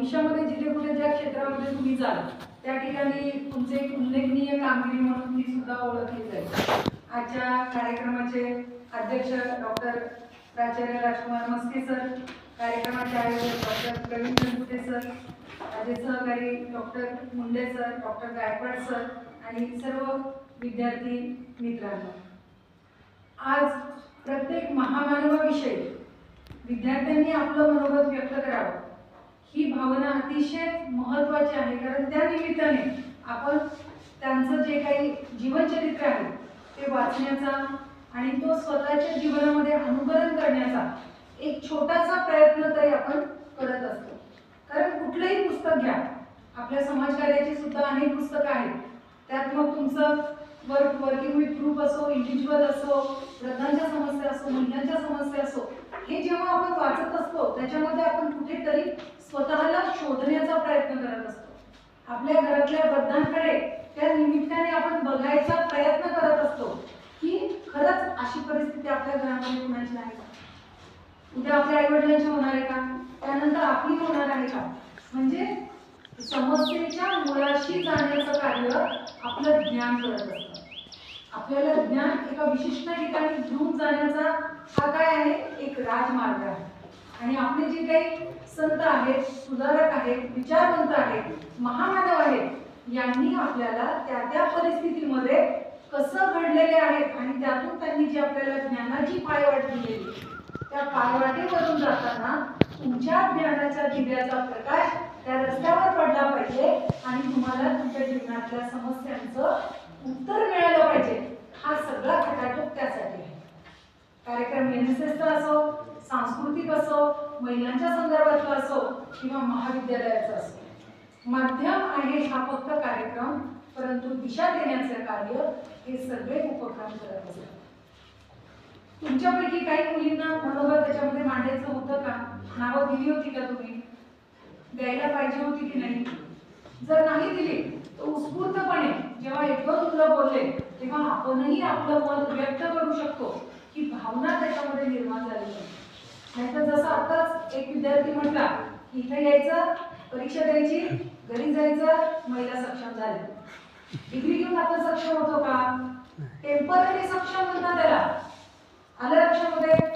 भविष्यामध्ये जिथे कुठे ज्या क्षेत्रामध्ये तुम्ही जाल त्या ठिकाणी तुमचे एक उल्लेखनीय कामगिरी म्हणून मी सुद्धा ओळखली जाईल. आजच्या कार्यक्रमाचे अध्यक्ष डॉक्टर प्राचार्य राजकुमार मस्के सर कार्यक्रमाचे आयोजक डॉक्टर प्रवीण चंदुटे सर माझे सहकारी doctor Munde sir doctor Gaikwad sir आणि सर्व विद्यार्थी मित्रांनो. आज प्रत्येक महामानवाविषयी विद्यार्थ्यांनी आपलं मनोगत व्यक्त करावं. भावना अतिशय महत्त्वाची आहे. कारण त्या निमित्ताने आपण त्यांचं जे काही जीवनचरित्र आहे ते वाचण्याचा आणि तो स्वतःच्या जीवनामध्ये अनुकरण करण्याचा एक छोटासा प्रयत्न तरी आपण करत असतो. कारण कुठलंही पुस्तक घ्या आपल्या समाजकार्याची सुद्धा अनेक पुस्तकं आहेत. त्यात मग तुमचं वर्क वर्किंग विथ ग्रुप असो इंडिव्हिज्युअल असो वृद्धांच्या समस्या असो महिलांच्या समस्या असो हे जेव्हा आपण वाचत असतो त्याच्यामध्ये आपण कुठेतरी स्वतःला शोधण्याचा प्रयत्न करत असतो. आपल्या घरातल्या वृद्धांकडे त्या निमित्ताने आपण बघायचा प्रयत्न करत असतो की खरंच अशी परिस्थिती आपल्या घरामध्ये कुणाची आहे का? उद्या आपल्या आईवडिलांची होणार आहे का? त्यानंतर आपली होणार आहे का? म्हणजे समस्येच्या मुळाशी जाण्याचं कार्य आपलं ज्ञान करत असतं. आपल्याला ज्ञान एका विशिष्ट ठिकाणी घेऊन जाण्याचा हा काय आहे? एक राजमार्ग आहे. आणि आपले जे काही संत आहेत सुधारक आहेत विचारवंत आहेत महामानव आहेत यांनी आपल्याला त्या त्या परिस्थितीमध्ये कसं घडलेले आहेत आणि त्यातून त्यांनी जी आपल्याला ज्ञानाची पायवाट दिलेली त्या पायवाटेवरून जाताना तुमच्या ज्ञानाच्या दिव्याचा प्रकाश त्या रस्त्यावर पडला पाहिजे आणि तुम्हाला तुमच्या जीवनातल्या समस्यांचं उत्तर मिळालं पाहिजे हा सगळा खटाटोप त्यासाठी आहे कार्यक्रम एन एस एसचा असो सांस्कृतिक असो महिलांच्या संदर्भातलं असो किंवा महाविद्यालयाचा असो. माध्यम आहे हा फक्त कार्यक्रम परंतु दिशा देण्याचे कार्य हे सगळे उपक्रम करत असतात. तुमच्यापैकी काही मुलींना मनोबल त्याच्यामध्ये मांडायचं होतं का? नावं दिली होती का तुम्ही? द्यायला पाहिजे होती की नाही? जर नाही दिली तर उत्स्फूर्तपणे जेव्हा एक दोन मुलं बोलले तेव्हा आपणही आपलं मत व्यक्त करू शकतो ही भावना त्याच्यामध्ये निर्माण झाली एक विद्यार्थी म्हटला की इथं यायचं परीक्षा द्यायची घरी जायचं महिला सक्षम झाल्या डिग्री घेऊन आपण सक्षम होतो का? टेंपररी सक्षम म्हणतात त्याला. आलं लक्षामध्ये?